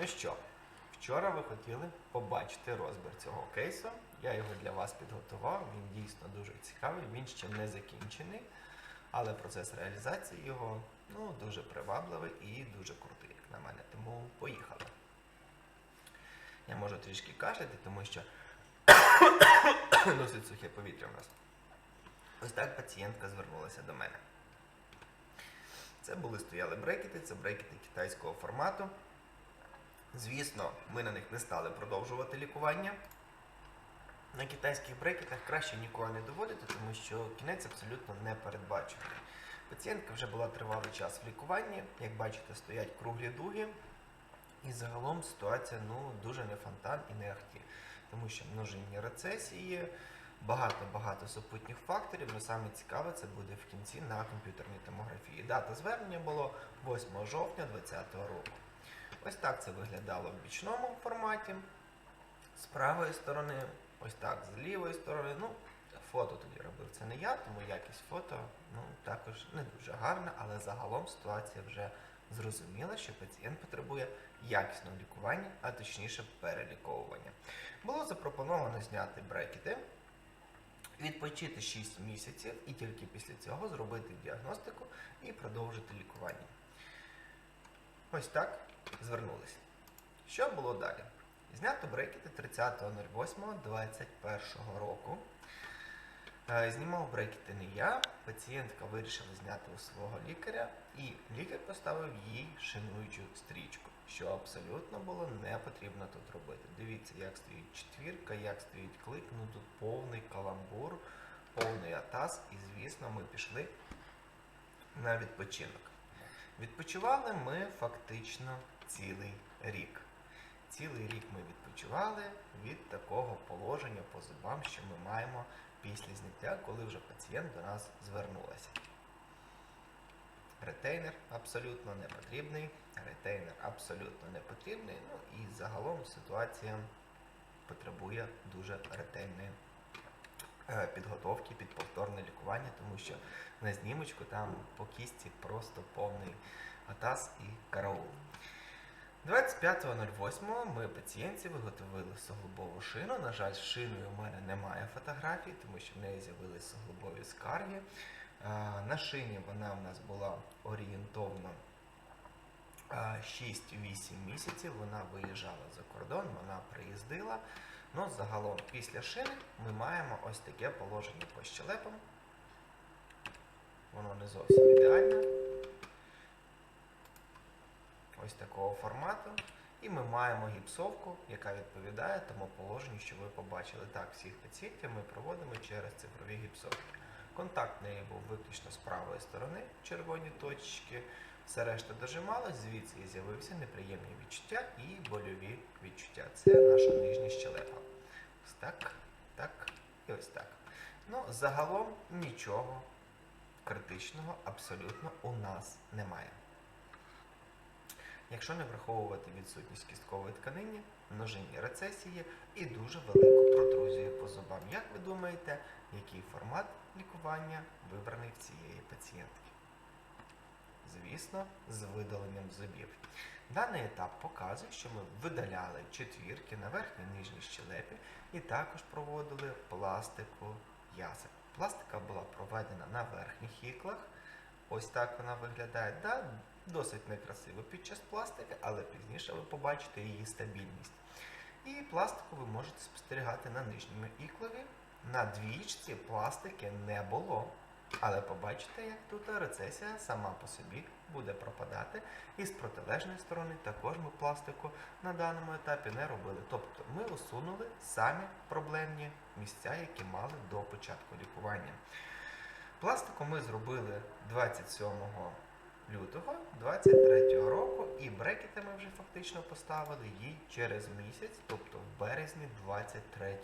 Ну що, вчора ви хотіли побачити розбір цього кейсу. Я його для вас підготував. Він дійсно дуже цікавий, він ще не закінчений, але процес реалізації його ну, дуже привабливий і дуже крутий, як на мене. Тому поїхали. Я можу трішки кашляти, тому що досить сухе повітря в нас. Ось так пацієнтка звернулася до мене. Це були стояли брекети, це брекети китайського формату. Звісно, ми на них не стали продовжувати лікування. На китайських брекетах краще нікого не доводити, тому що кінець абсолютно не передбачений. Пацієнтка вже була тривалий час в лікуванні. Як бачите, стоять круглі дуги. І загалом ситуація ну, дуже не фонтан і не ахті, тому що множинні рецесії, багато-багато супутніх факторів. але саме цікаве це буде в кінці на комп'ютерній томографії. Дата звернення було 8 жовтня 2020 року. Ось так це виглядало в бічному форматі. З правої сторони, ось так з лівої сторони. Ну, фото тоді робив це не я, тому якість фото ну, також не дуже гарна, але загалом ситуація вже зрозуміла, що пацієнт потребує якісного лікування, а точніше переліковування. Було запропоновано зняти брекети, відпочити 6 місяців і тільки після цього зробити діагностику і продовжити лікування. Ось так звернулися. Що було далі? Знято брекети 30.08.21 року. Е, Знімав брекети не я, пацієнтка вирішила зняти у свого лікаря, і лікар поставив їй шинуючу стрічку, що абсолютно було не потрібно тут робити. Дивіться, як стоїть четвірка, як стоїть клик, ну тут повний каламбур, повний атас, і звісно, ми пішли на відпочинок. Відпочивали ми фактично цілий рік. Цілий рік ми відпочивали від такого положення по зубам, що ми маємо після зняття, коли вже пацієнт до нас звернулася. Ретейнер абсолютно не потрібний, ретейнер абсолютно не потрібний. Ну і загалом ситуація потребує дуже ретельної е, підготовки під повторне лікування, тому що на знімочку там по кісті просто повний атас і караул. 25.08 ми пацієнтці виготовили суглобову шину. На жаль, шиною у мене немає фотографій, тому що в неї з'явилися суглобові скарги. На шині вона у нас була орієнтовно 6-8 місяців. Вона виїжджала за кордон, вона приїздила. Ну, загалом, після шини ми маємо ось таке положення по щелепам. Воно не зовсім ідеальне ось такого формату. І ми маємо гіпсовку, яка відповідає тому положенню, що ви побачили. Так, всіх пацієнтів ми проводимо через цифрові гіпсовки. Контакт неї був виключно з правої сторони, червоні точки. Все решта дожималось, звідси і з'явився неприємні відчуття і больові відчуття. Це наша нижня щелепа. Ось так, так і ось так. Ну, загалом нічого критичного абсолютно у нас немає. Якщо не враховувати відсутність кісткової тканини, множинні рецесії і дуже велику протрузію по зубам. Як ви думаєте, який формат лікування вибраний в цієї пацієнтки? Звісно, з видаленням зубів. Даний етап показує, що ми видаляли четвірки на верхній і нижній щелепі і також проводили пластику ясен. Пластика була проведена на верхніх іклах. Ось так вона виглядає. Да, досить некрасиво під час пластики, але пізніше ви побачите її стабільність. І пластику ви можете спостерігати на нижньому іклові. На двічці пластики не було. Але побачите, як тут рецесія сама по собі буде пропадати. І з протилежної сторони також ми пластику на даному етапі не робили. Тобто ми усунули самі проблемні місця, які мали до початку лікування. Пластику ми зробили 27 лютого 23 року, і брекети ми вже фактично поставили їй через місяць, тобто в березні 23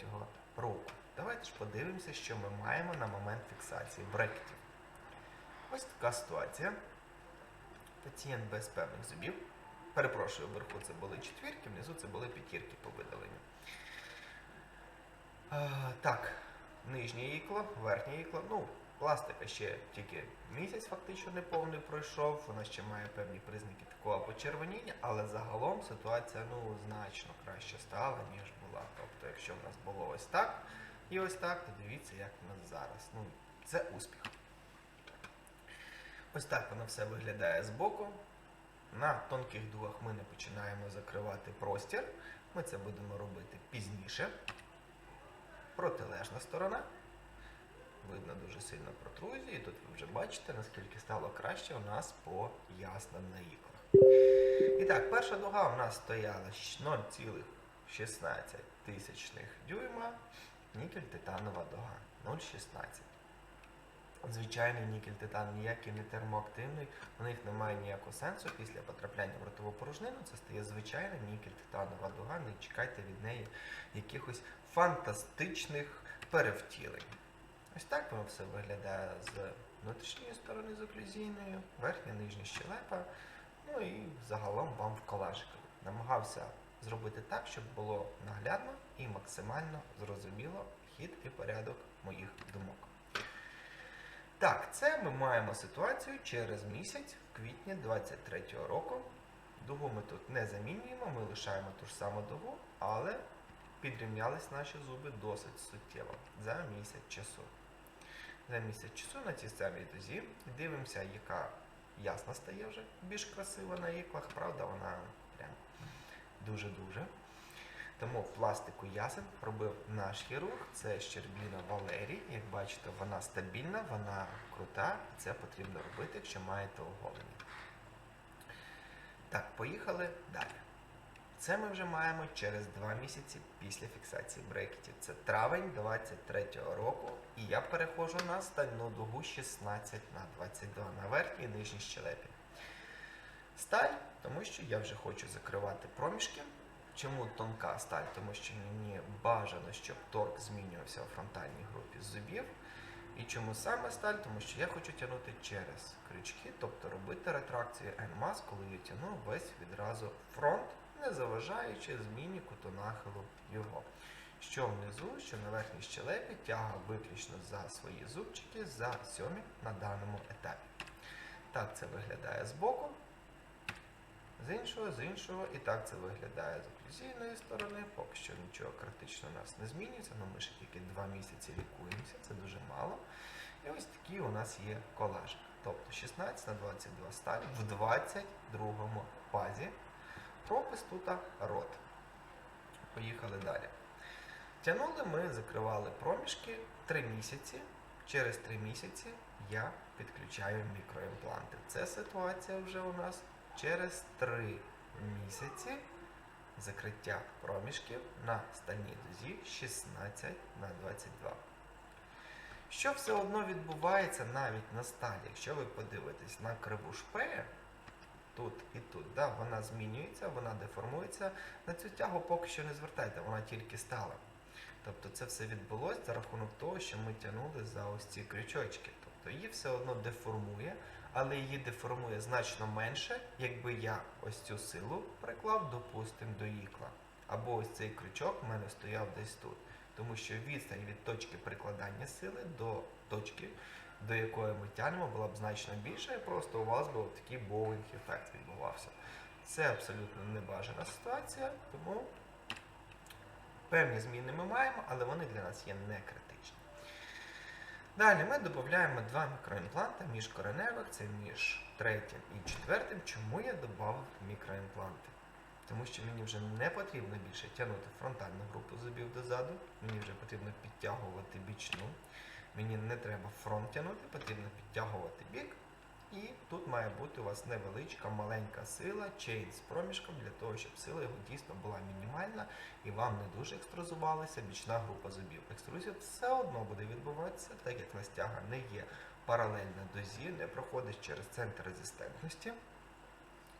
року. Давайте ж подивимося, що ми маємо на момент фіксації брекетів. Ось така ситуація. Пацієнт без певних зубів. Перепрошую, вверху це були четвірки, внизу це були п'ятірки по видаленню. Е, так, нижнє ікло, верхнє ікло. Ну, Пластика ще тільки місяць фактично не повний пройшов, вона ще має певні признаки такого почервоніння, але загалом ситуація ну, значно краще стала, ніж була. Тобто, якщо в нас було ось так і ось так, дивіться, як в нас зараз. Ну, це успіх. Ось так воно все виглядає збоку. На тонких дугах ми не починаємо закривати простір. Ми це будемо робити пізніше. Протилежна сторона. Видно дуже сильно протрузію. І тут ви вже бачите, наскільки стало краще у нас по ясним на іклах. І так, перша дуга у нас стояла 0,16 тисячних дюйма. Нікель титанова дуга 0,16. Звичайний нікель титан ніякий не термоактивний, у них немає ніякого сенсу. Після потрапляння в ротову порожнину це стає звичайна нікель титанова дуга. Не чекайте від неї якихось фантастичних перевтілень. Ось так воно все виглядає з внутрішньої сторони з оклюзійною, верхня нижня щелепа. Ну і загалом вам в колажику. Намагався зробити так, щоб було наглядно і максимально зрозуміло хід і порядок моїх думок. Так, це ми маємо ситуацію через місяць, в квітні 23-го року. Дугу ми тут не замінюємо, ми лишаємо ту ж саму дугу, але підрівнялись наші зуби досить суттєво за місяць часу. За місяць часу на цій самій дузі дивимося, яка ясна стає вже більш красива на іклах, правда, вона дуже-дуже. Тому пластику ясен робив наш хірург, це Щербіна Валерій. Як бачите, вона стабільна, вона крута, і це потрібно робити, якщо маєте оголення. Так, поїхали далі. Це ми вже маємо через 2 місяці після фіксації брекетів. Це травень 23-го року. І я переходжу на стальну дугу 16 на 22 на верхній і нижній щелепі. Сталь, тому що я вже хочу закривати проміжки. Чому тонка сталь? Тому що мені бажано, щоб торк змінювався у фронтальній групі зубів. І чому саме сталь? Тому що я хочу тягнути через крючки, тобто робити ретракцію NMAS, коли я тягну весь відразу фронт, не заважаючи зміні куту нахилу його. Що внизу, що на верхній щелепі тяга виключно за свої зубчики, за сьомі на даному етапі. Так це виглядає збоку. З іншого, з іншого, і так це виглядає з оклюзійної сторони. Поки що нічого критично у нас не змінюється, але ми ще тільки 2 місяці лікуємося, це дуже мало. І ось такі у нас є колажик. Тобто 16 на 22 сталь в 22 пазі. Пропис тут рот. Поїхали далі. Тянули ми, закривали проміжки 3 місяці. Через 3 місяці я підключаю мікроімпланти. Це ситуація вже у нас через 3 місяці закриття проміжків на стальній дозі 16 на 22. Що все одно відбувається навіть на сталі, якщо ви подивитесь на криву шпея, тут і тут, да, вона змінюється, вона деформується. На цю тягу поки що не звертайте, вона тільки стала. Тобто це все відбулося за рахунок того, що ми тягнули за ось ці крючочки. Тобто її все одно деформує, але її деформує значно менше, якби я ось цю силу приклав, допустимо, до ікла. Або ось цей крючок в мене стояв десь тут. Тому що відстань від точки прикладання сили до точки, до якої ми тягнемо, була б значно більша, і просто у вас би такий боулінг ефект відбувався. Це абсолютно небажана ситуація, тому певні зміни ми маємо, але вони для нас є не критичні. Далі ми додаємо два мікроімпланти міжкореневих, це між третім і четвертим. Чому я додав мікроімпланти? Тому що мені вже не потрібно більше тягнути фронтальну групу зубів дозаду, мені вже потрібно підтягувати бічну. Мені не треба фронт тягнути, потрібно підтягувати бік. І тут має бути у вас невеличка, маленька сила, чейн з проміжком для того, щоб сила його дійсно була мінімальна і вам не дуже екструзувалася бічна група зубів. Екструзія все одно буде відбуватися, так як настяга не є паралельна дозі, не проходить через центр резистентності,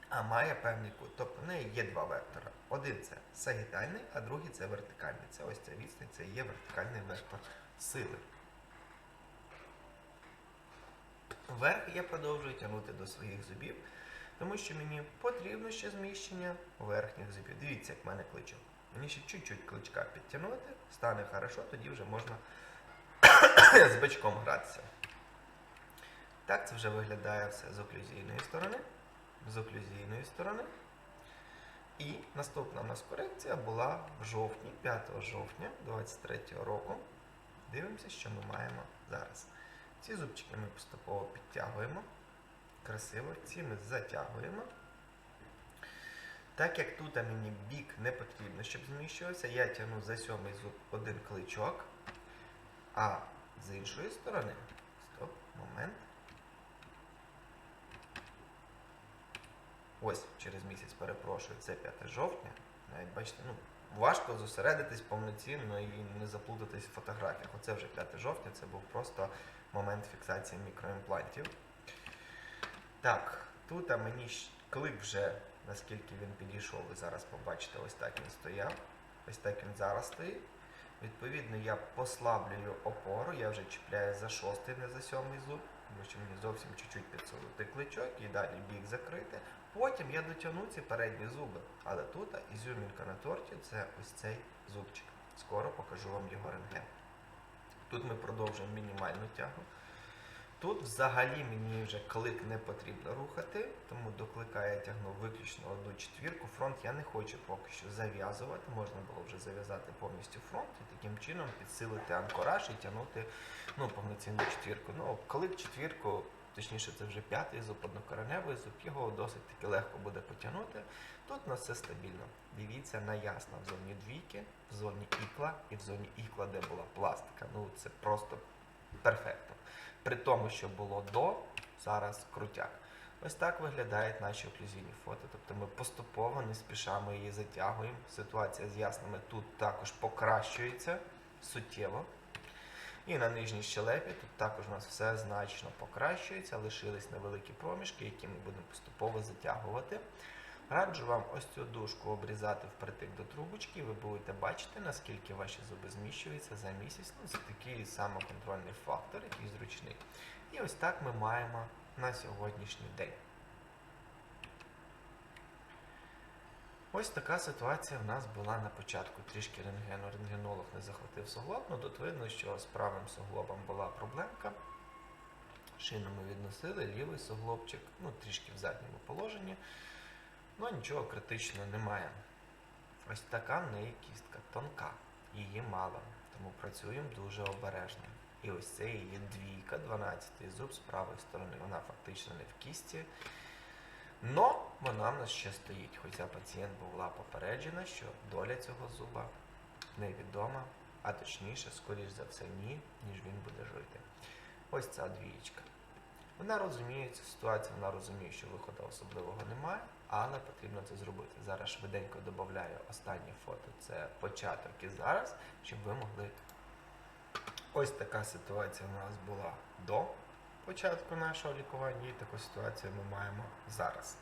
а має певний кут. Тобто в неї є два вектора. Один це сагітальний, а другий це вертикальний. Це ось ця відстань, це є вертикальний вектор сили. Вверх я продовжую тягнути до своїх зубів, тому що мені потрібно ще зміщення верхніх зубів. Дивіться, як в мене кличок. Мені ще чуть-чуть кличка підтягнути, стане хорошо, тоді вже можна з бичком гратися. Так це вже виглядає все з оклюзійної сторони. З оклюзійної сторони. І наступна у нас корекція була в жовтні, 5 жовтня 2023 року. Дивимося, що ми маємо зараз. Ці зубчики ми поступово підтягуємо. Красиво, ці ми затягуємо. Так як тут мені бік не потрібно, щоб зміщувався, я тягну за сьомий зуб один кличок, а з іншої сторони, стоп, момент. Ось через місяць перепрошую, це 5 жовтня. Навіть бачите, ну, важко зосередитись повноцінно і не заплутатись в фотографіях. Оце вже 5 жовтня, це був просто момент фіксації мікроімплантів. Так, тут мені клик вже, наскільки він підійшов, ви зараз побачите, ось так він стояв. Ось так він зараз стоїть. Відповідно, я послаблюю опору, я вже чіпляю за шостий, не за сьомий зуб, тому що мені зовсім чуть-чуть підсунути кличок і далі бік закрити. Потім я дотягну ці передні зуби. Але тут ізюмінка на торті це ось цей зубчик. Скоро покажу вам його рентген. Тут ми продовжуємо мінімальну тягу. Тут взагалі мені вже клик не потрібно рухати, тому до клика я тягну виключно одну четвірку. Фронт я не хочу поки що зав'язувати. Можна було вже зав'язати повністю фронт і таким чином підсилити анкораж і тягнути ну, повноцінну четвірку. Ну, клик четвірку, точніше, це вже п'ятий зуб, однокореневий зуб, його досить таки легко буде потягнути. Тут у нас все стабільно. Дивіться на ясно в зоні двійки, в зоні ікла і в зоні ікла, де була пластика. Ну це просто перфектно. При тому, що було до, зараз крутяк. Ось так виглядають наші оклюзійні фото. Тобто ми поступово не спішимо її затягуємо. Ситуація з ясними тут також покращується суттєво. І на нижній щелепі тут також у нас все значно покращується, лишились невеликі проміжки, які ми будемо поступово затягувати. Раджу вам ось цю дужку обрізати впритик до трубочки, і ви будете бачити, наскільки ваші зуби зміщуються за місяць. Ну, це такий самоконтрольний фактор, який зручний. І ось так ми маємо на сьогоднішній день. Ось така ситуація в нас була на початку. Трішки рентгену. Рентгенолог не захватив суглоб, ну тут видно, що з правим суглобом була проблемка. Шину ми відносили, лівий суглобчик, ну трішки в задньому положенні. Ну нічого критичного немає. Ось така в неї кістка тонка, її мало, тому працюємо дуже обережно. І ось це її двійка, 12 зуб з правої сторони. Вона фактично не в кісті. Но вона в нас ще стоїть, хоча пацієнт була попереджена, що доля цього зуба невідома, а точніше, скоріш за все, ні, ніж він буде жити. Ось ця двієчка. Вона розуміє цю ситуацію, вона розуміє, що виходу особливого немає, але потрібно це зробити. Зараз швиденько додаю останнє фото. Це початок і зараз, щоб ви могли. Ось така ситуація у нас була до початку нашого лікування, і таку ситуацію ми маємо зараз.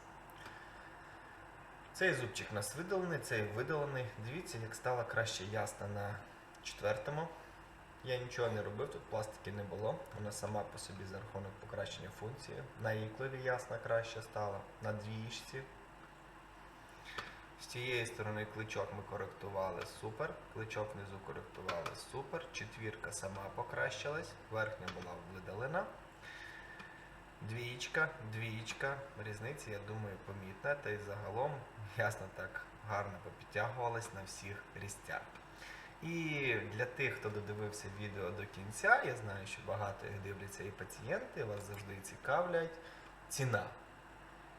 Цей зубчик у нас видалений, цей видалений. Дивіться, як стала краще ясна на четвертому. Я нічого не робив, тут пластики не було. Вона сама по собі за рахунок покращення функції. На ікливі ясна краще стала, на двієчці. З цієї сторони кличок ми коректували супер, кличок внизу коректували супер, четвірка сама покращилась, верхня була видалена. Двієчка, двієчка, різниця, я думаю, помітна, та й загалом ясно так гарно попідтягувалась на всіх різцях. І для тих, хто додивився відео до кінця, я знаю, що багато їх дивляться і пацієнти, вас завжди цікавлять ціна.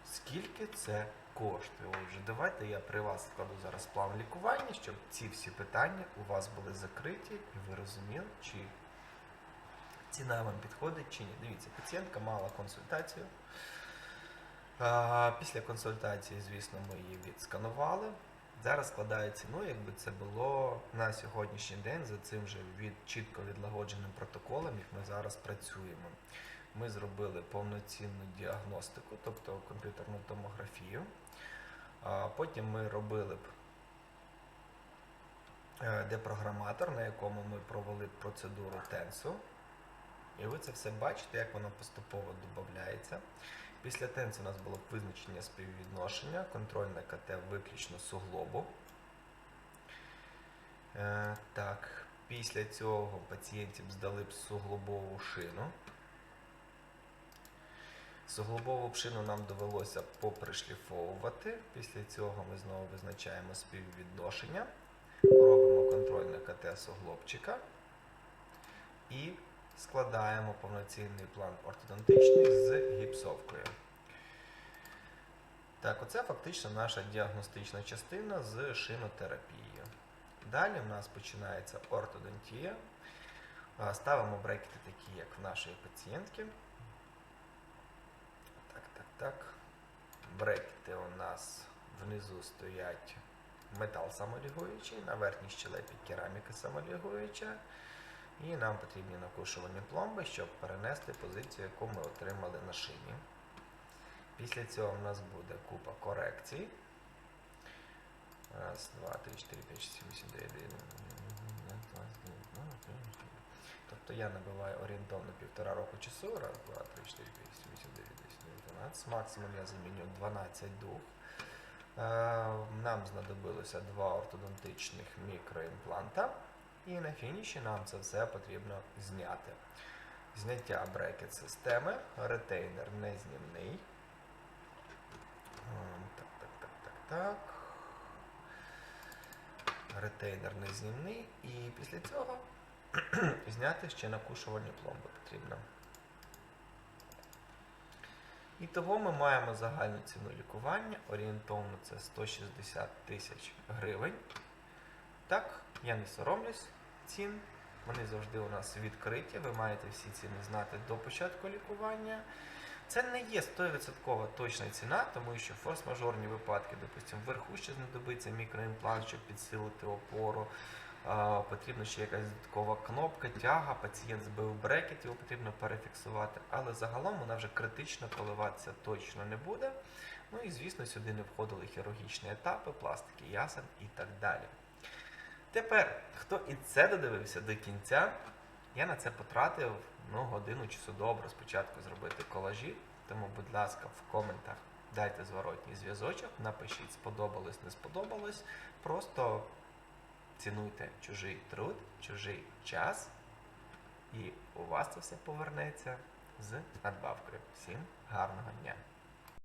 Скільки це коштує? Отже, давайте я при вас складу зараз план лікування, щоб ці всі питання у вас були закриті і ви розуміли, чи ціна вам підходить чи ні. Дивіться, пацієнтка мала консультацію. Після консультації, звісно, ми її відсканували. Зараз складає ціну, якби це було на сьогоднішній день за цим же від чітко відлагодженим протоколом, як ми зараз працюємо. Ми зробили повноцінну діагностику, тобто комп'ютерну томографію. Потім ми робили б е, депрограматор, на якому ми провели процедуру тенсу. І ви це все бачите, як воно поступово додається. Після тенсу у нас було визначення співвідношення, контрольне КТ виключно суглобу. Е, так, після цього пацієнтів здали б суглобову шину. Суглобову пшину нам довелося попришліфовувати. Після цього ми знову визначаємо співвідношення, робимо контрольне КТ суглобчика і складаємо повноцінний план ортодонтичний з гіпсовкою. Так, оце фактично наша діагностична частина з шинотерапією. Далі в нас починається ортодонтія. Ставимо брекети такі, як в нашої пацієнтки. Так. Брекети у нас внизу стоять метал самолігуючий, на верхній щелепі кераміка самолігуюча. І нам потрібні накушувані пломби, щоб перенести позицію, яку ми отримали на шині. Після цього в нас буде купа корекцій. Раз, два, три, чотири, п'ять, шість, сім, вісім, дев'ять, дев'ять, Тобто я набиваю орієнтовно півтора року часу. Раз, два, три, чотири, п'ять, шість, вісім, дев'ять, десять, дев'ять, дванадцять. Максимум я заміню 12 дух. Е, Нам знадобилося два ортодонтичних мікроімпланта. І на фініші нам це все потрібно зняти. Зняття брекет системи, ретейнер незнімний. Так, так, так, так, так. Ретейнер незнімний. І після цього зняти ще накушувальні пломби потрібно. І того ми маємо загальну ціну лікування. Орієнтовно це 160 тисяч гривень. Так, я не соромлюсь цін. Вони завжди у нас відкриті. Ви маєте всі ціни знати до початку лікування. Це не є 100% точна ціна, тому що форс-мажорні випадки, допустимо, вверху ще знадобиться мікроімплант, щоб підсилити опору. Потрібна ще якась додаткова кнопка, тяга, пацієнт збив брекет, його потрібно перефіксувати, але загалом вона вже критично коливатися точно не буде. Ну і звісно, сюди не входили хірургічні етапи, пластики ясен і так далі. Тепер, хто і це додивився до кінця, я на це потратив ну, годину часу добре спочатку зробити колажі. Тому, будь ласка, в коментах дайте зворотній зв'язочок, напишіть, сподобалось, не сподобалось. Просто цінуйте чужий труд, чужий час, і у вас це все повернеться з надбавкою. Всім гарного дня!